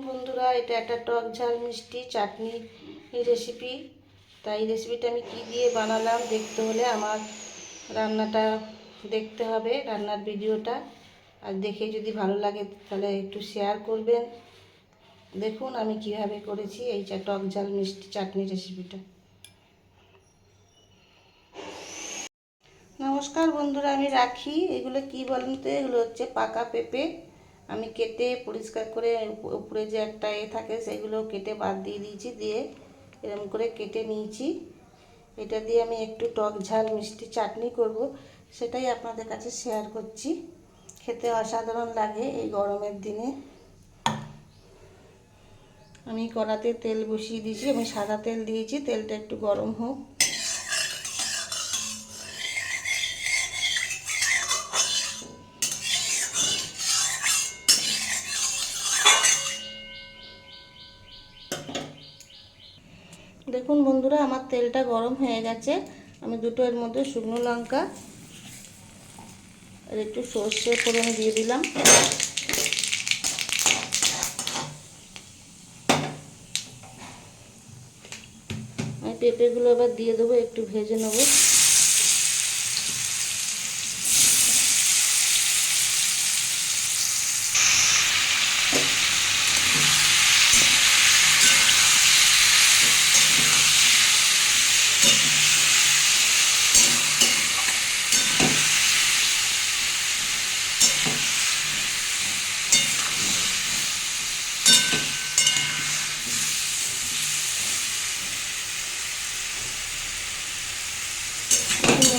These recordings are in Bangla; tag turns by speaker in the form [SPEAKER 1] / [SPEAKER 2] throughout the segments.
[SPEAKER 1] বন্ধুরা, এটা একটা টক ঝাল মিষ্টি চাটনি রেসিপি তাই রেসিপিটা আমি কি দিয়ে বানালাম দেখতে হলে আমার রান্নাটা দেখতে হবে, রান্নার ভিডিওটা। আর দেখে যদি ভালো লাগে তাহলে একটু শেয়ার করবেন। দেখুন আমি কীভাবে করেছি এই টক ঝাল মিষ্টি চাটনি রেসিপিটা নমস্কার বন্ধুরা, আমি রাখি। এগুলো কি বলেন তো? এগুলো হচ্ছে পাকা পেঁপে। আমি কেটে পরিষ্কার করে উপরে যে একটা এ থাকে সেগুলো কেটে বাদ দিয়ে দিয়েছি, দিয়ে এরকম করে কেটে নিয়েছি। এটা দিয়ে আমি একটু টক ঝাল মিষ্টি চাটনি করব, সেটাই আপনাদের কাছে শেয়ার করছি। খেতে অসাধারণ লাগে এই গরমের দিনে। আমি কড়াতে তেল বসিয়ে দিয়েছি, আমি সাদা তেল দিয়েছি, তেলটা একটু গরম হোক। দেখুন বন্ধুরা, আমার তেলটা গরম হয়ে গেছে। আমি দুটো এর মধ্যে শুকনো লঙ্কা আর একটু সর্ষে ফোড়ন দিয়ে দিলাম। আমি পেঁপেগুলো আবার দিয়ে দেবো, একটু ভেজে নেব।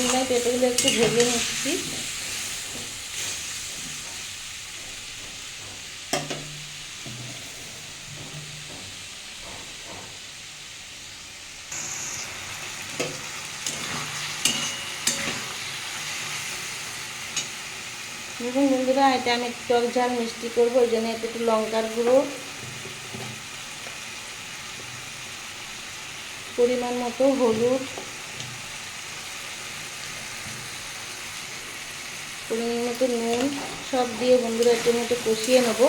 [SPEAKER 1] মনে পেঁপেগুলো একটু ভেজে নিচ্ছি। দেখুন বন্ধুরা, এটা আমি টক ঝাল মিষ্টি করব, ওই জন্য একটু লঙ্কার গুঁড়ো। পরিমাণ মতো হলুদ। পরিমাণ মতো নুন সব দিয়ে বন্ধুরা একটু মতো কষিয়ে নেব।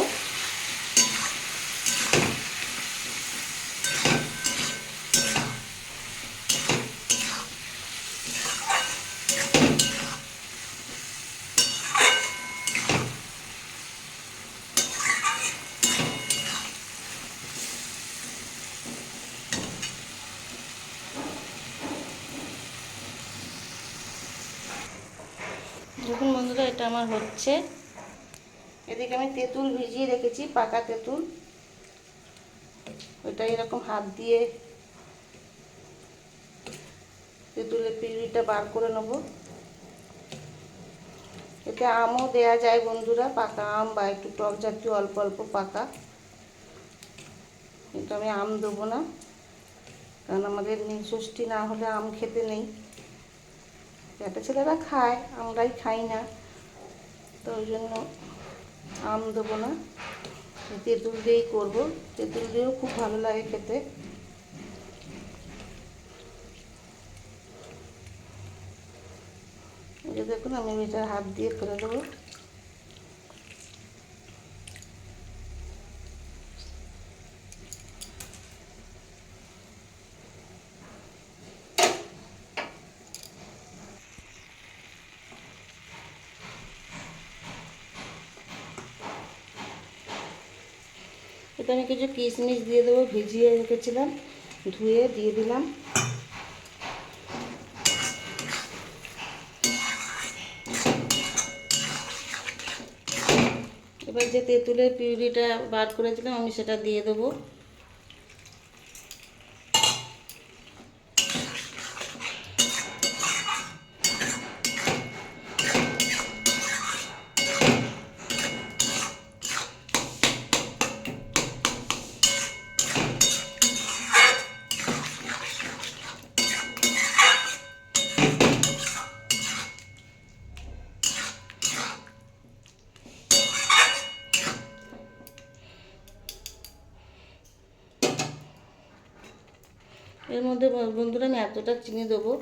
[SPEAKER 1] দেখুন বন্ধুরা, এটা আমার হচ্ছে। এদিকে আমি তেঁতুল ভিজিয়ে রেখেছি, পাকা তেঁতুল। ওইটা এরকম হাত দিয়ে তেঁতুলের পিউরিটা বার করে নেব। এতে আমও দেয়া যায় বন্ধুরা, পাকা আম বা একটু টক জাতীয় অল্প অল্প পাকা। কিন্তু আমি আম দেবো না, কারণ আমাদের নীলষষ্ঠী না হলে আম খেতে নেই। একটা ছেলেরা খায়, আমরাই খাই না। তো ওই জন্য আম দেবো না। তেঁতুল দিয়েই করব। তেঁতুল দিয়েও খুব ভালো লাগে খেতে। দেখুন, আমি মেয়েটার হাত দিয়ে ফেলে দেবো। এতে আমি কিছু কিশমিশ দিয়ে দেবো, ভিজিয়ে রেখেছিলাম, ধুয়ে দিয়ে দিলাম। এবার যে তেঁতুলের পিউরিটা বার করেছিলাম, আমি সেটা দিয়ে দেবো। এর মধ্যে বন্ধুরা আমি এতটা চিনি দেবো।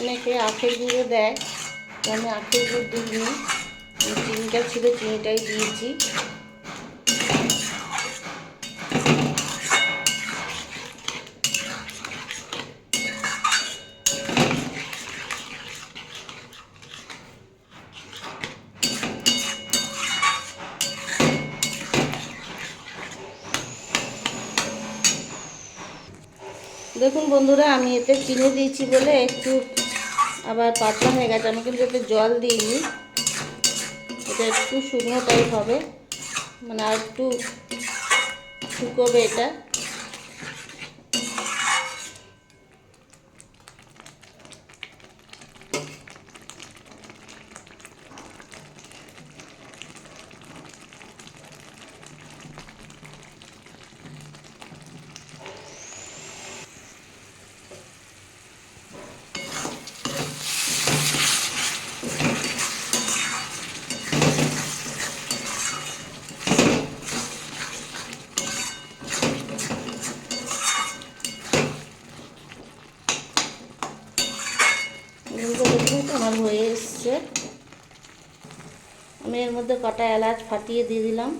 [SPEAKER 1] অনেকে আখের গুঁড়ো দেয় আমি আখের গুঁড়ো দিইনি। চিনিটা ছিল, চিনিটাই দিয়েছি। দেখুন বন্ধুরা, আমি এতে চিনি দিয়েছি বলে একটু আবার পাতলা হয়ে গেছে। আমি কিন্তু এতে জল দিইনি। এটা একটু শুকনো টাইপ হবে। মানে আর একটু শুকোবে এটা এগুলো দেখুন তো আমার হয়ে এসছে আমি এর মধ্যে কটা এলাচ ফাটিয়ে দিয়ে দিলাম।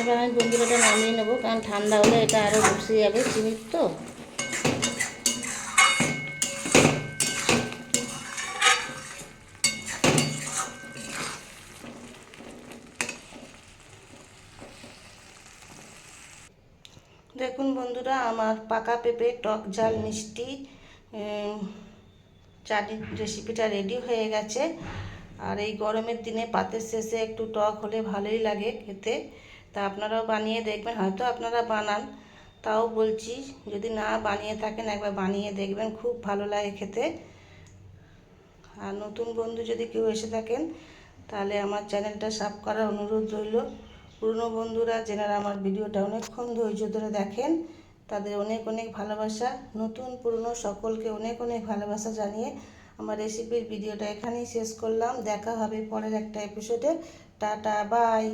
[SPEAKER 1] এবার আমি বন্ধুরাটা নামিয়ে নেব, কারণ ঠান্ডা হলে এটা আরও বসে যাবে, চিনির তো দেখুন বন্ধুরা আমার পাকা পেঁপে টক ঝাল মিষ্টি উম, চাটনির রেসিপিটা রেডি হয়ে গেছে। আর এই গরমের দিনে পাতের শেষে একটু টক হলে ভালোই লাগে খেতে। তা আপনারাও বানিয়ে দেখবেন হয়তো আপনারা বানান। তাও বলছি যদি না বানিয়ে থাকেন একবার বানিয়ে দেখবেন খুব ভালো লাগে খেতে। আর নতুন বন্ধু যদি কেউ এসে থাকেন তাহলে আমার চ্যানেলটা সাব করার অনুরোধ রইল। পুরনো বন্ধুরা যেনারা আমার ভিডিওটা অনেকক্ষণ ধৈর্য ধরে দেখেন তাদের অনেক অনেক ভালোবাসা। নতুন, পুরনো সকলকে অনেক অনেক ভালোবাসা জানিয়ে আমার রেসিপির ভিডিওটা এখানেই শেষ করলাম। দেখা হবে পরের একটা এপিসোডে টাটা বাই